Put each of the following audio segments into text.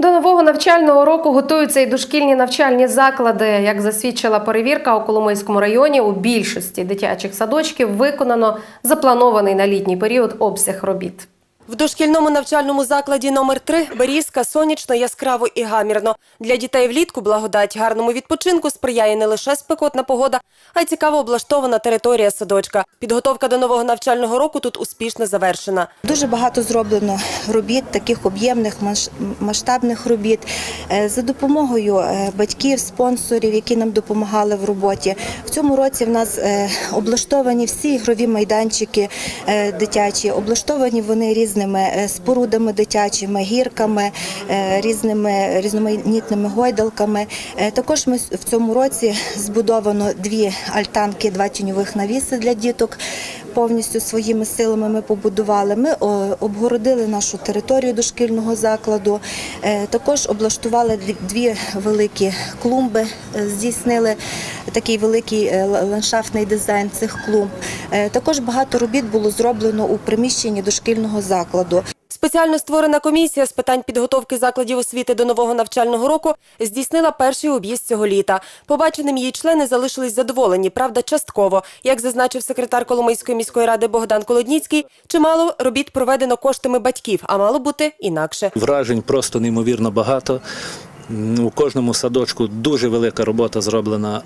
До нового навчального року готуються і дошкільні навчальні заклади. Як засвідчила перевірка у Коломийському районі, у більшості дитячих садочків виконано запланований на літній період обсяг робіт. В дошкільному навчальному закладі номер 3 Берізка сонячно, яскраво і гамірно. Для дітей влітку благодать гарному відпочинку сприяє не лише спекотна погода, а й цікаво облаштована територія садочка. Підготовка до нового навчального року тут успішно завершена. Дуже багато зроблено робіт, таких об'ємних масштабних робіт Е, за допомогою е, батьків, спонсорів, які нам допомагали в роботі. В цьому році в нас е, облаштовані всі ігрові майданчики дитячі, облаштовані вони різними е, спорудами дитячими, гірками, е, різними різноманітними гойдалками. Е, Також ми в цьому році збудовано дві альтанки, два тіньових навіси для діток. Повністю своїми силами ми побудували. Ми обгородили нашу територію дошкільного закладу. Також облаштували дві- великі клумби, здійснили такий великий е, ландшафтний дизайн цих клумб. Е, Також багато робіт було зроблено у приміщенні дошкільного закладу. Спеціально створена комісія з питань підготовки закладів освіти до нового навчального року здійснила перший об'їзд цього літа. Побаченим її члени залишились задоволені, правда, частково. Як зазначив секретар Коломийської міської ради Богдан Колодніцький, чимало робіт проведено коштами батьків, а мало бути інакше. Вражень просто неймовірно багато. У кожному садочку дуже велика робота зроблена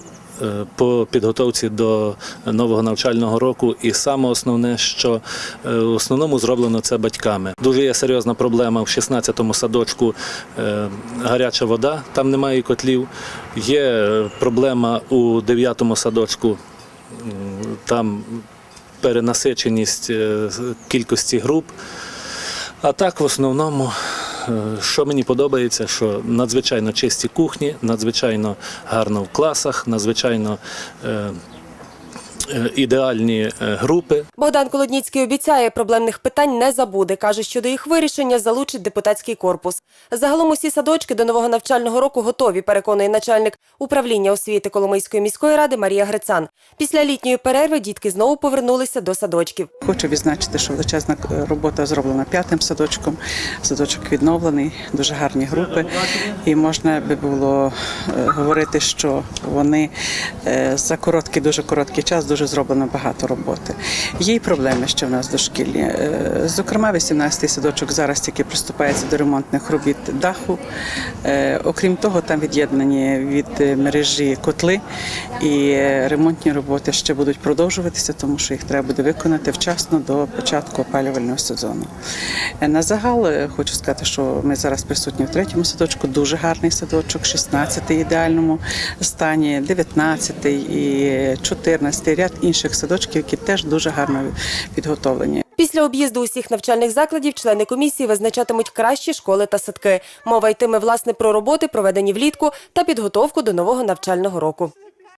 по підготовці до нового навчального року. І саме основне, що е, в основному зроблено це батьками. Дуже є серйозна проблема в 16-му садочку е, гаряча вода, там немає котлів. Є е, проблема у 9-му садочку, там перенасиченість е, кількості груп. А так, в основному, е, що мені подобається, що надзвичайно чисті кухні, надзвичайно гарно в класах, надзвичайно е, ідеальні е, групи. Богдан Колодніцький обіцяє, проблемних питань не забуде. Каже, що до їх вирішення залучить депутатський корпус. Загалом усі садочки до нового навчального року готові, переконує начальник управління освіти Коломийської міської ради Марія Грицан. Після літньої перерви дітки знову повернулися до садочків. Хочу відзначити, що величезна е, робота зроблена п'ятим садочком. Садочок відновлений, дуже гарні групи. І можна би було е, говорити, що вони е, за короткий, дуже короткий час дуже зроблено багато роботи. Є й проблеми ще в нас дошкільні. Е, Зокрема, 18-й садочок зараз тільки приступається до ремонтних робіт даху. Е, Окрім того, там від'єднані від мережі котли, і е, ремонтні роботи ще будуть продовжуватися, тому що їх треба буде виконати вчасно до початку опалювального сезону. На загал хочу сказати, що ми зараз присутні в третьому садочку, дуже гарний садочок, 16-й ідеальному стані, 19-й і 14-й ряд інших садочків, які теж дуже гарно підготовлені. Після об'їзду усіх навчальних закладів члени комісії визначатимуть кращі школи та садки. Мова йтиме власне про роботи, проведені влітку, та підготовку до нового навчального року.